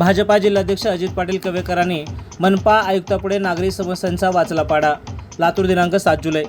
भाजपा जिल्हाध्यक्ष अजित पाटील कवेकरांनी मनपा आयुक्तापुढे नागरी समस्यांचा वाचला पाडा. लातूर दिनांक सात जुलै.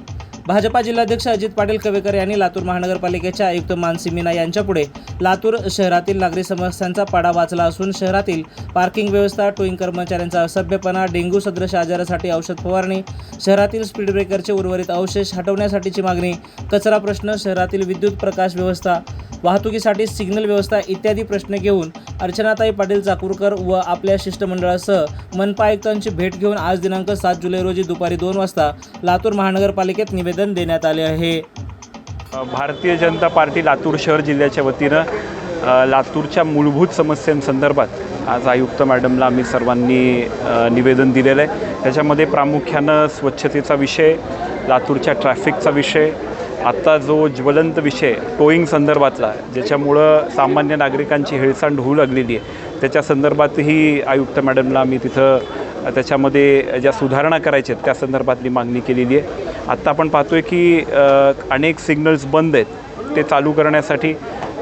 भाजपा जिल्हाध्यक्ष अजित पाटील कवेकर यांनी लातूर महानगरपालिकेच्या आयुक्त मानसी मीना यांच्यापुढे लातूर शहरातील नागरी समस्यांचा पाडा वाचला असून शहरातील पार्किंग व्यवस्था टोईंग कर्मचाऱ्यांचा असभ्यपणा डेंग्यू सदृश आजारासाठी औषध फवारणी शहरातील स्पीड ब्रेकरचे उर्वरित अवशेष हटवण्यासाठीची मागणी कचरा प्रश्न शहरातील विद्युत प्रकाश व्यवस्था वाहतुकीसाठी सिग्नल व्यवस्था इत्यादी प्रश्न घेऊन अर्चनाताई पाटील चाकूरकर व आपल्या शिष्टमंडळासह मनपा आयुक्तांची भेट घेऊन आज दिनांक सात जुलै रोजी दुपारी दोन वाजता लातूर महानगरपालिकेत निवेदन देण्यात आले आहे. भारतीय जनता पार्टी लातूर शहर जिल्ह्याच्या वतीनं लातूरच्या मूलभूत समस्यांसंदर्भात आज आयुक्त मॅडमला आम्ही सर्वांनी निवेदन दिलेलं आहे. त्याच्यामध्ये प्रामुख्यानं स्वच्छतेचा विषय लातूरच्या ट्रॅफिकचा विषय आत्ता जो ज्वलंत विषय टोईंग संदर्भातला ज्याच्यामुळं सामान्य नागरिकांची हेळसांड होऊ लागलेली आहे त्याच्या संदर्भातही आयुक्त मॅडमला आम्ही तिथं त्याच्यामध्ये ज्या सुधारणा करायच्या आहेत त्या संदर्भातली मागणी केलेली आहे. आत्ता आपण पाहतो आहे की अनेक सिग्नल्स बंद आहेत ते चालू करण्यासाठी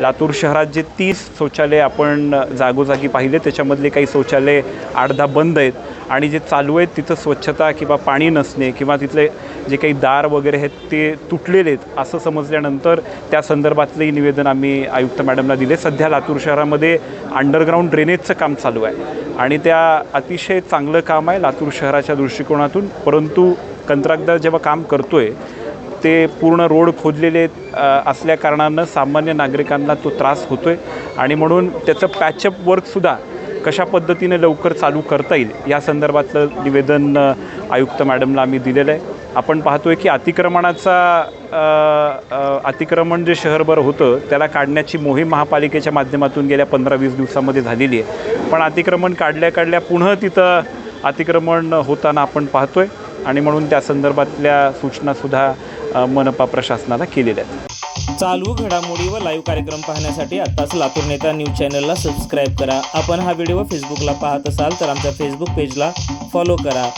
लातूर शहरात जे तीस शौचालय आपण जागोजागी पाहिले त्याच्यामधले काही शौचालय आठ बंद आहेत. आणि जे चालू आहेत तिथं स्वच्छता किंवा पाणी नसणे किंवा तिथले जे काही दार वगैरे आहेत ते तुटलेले आहेत असं समजल्यानंतर त्या संदर्भातलंही निवेदन आम्ही आयुक्त मॅडमला दिले. सध्या लातूर शहरामध्ये अंडरग्राऊंड ड्रेनेजचं काम चालू आहे. आणि त्या अतिशय चांगलं काम आहे लातूर शहराच्या दृष्टिकोनातून परंतु कंत्राटदार जेव्हा काम करतो आहे ते पूर्ण रोड खोदलेले असल्या कारणानं सामान्य नागरिकांना तो त्रास होतो आहे आणि म्हणून त्याचं पॅचअप वर्कसुद्धा कशा पद्धतीने लवकर चालू करता येईल या संदर्भातलं निवेदन आयुक्त मॅडमला आम्ही दिलेलं आहे. आपण पाहतोय की अतिक्रमणाचा अतिक्रमण जे शहरभर होतं त्याला काढण्याची मोहीम महापालिकेच्या माध्यमातून गेल्या पंधरा वीस दिवसामध्ये झालेली आहे. पण अतिक्रमण काढल्या काढल्या पुन्हा तिथं अतिक्रमण होताना आपण पाहतोय. आणि म्हणून त्या संदर्भातल्या सूचनासुद्धा मनपा प्रशासनाला केलेल्या आहेत. चालू घडामोडी व लाईव्ह कार्यक्रम पाहण्यासाठी आत्ताच लातूर नेता न्यूज चॅनलला सबस्क्राईब करा. आपण हा व्हिडिओ फेसबुकला पाहत असाल तर आमच्या फेसबुक पेजला फॉलो करा.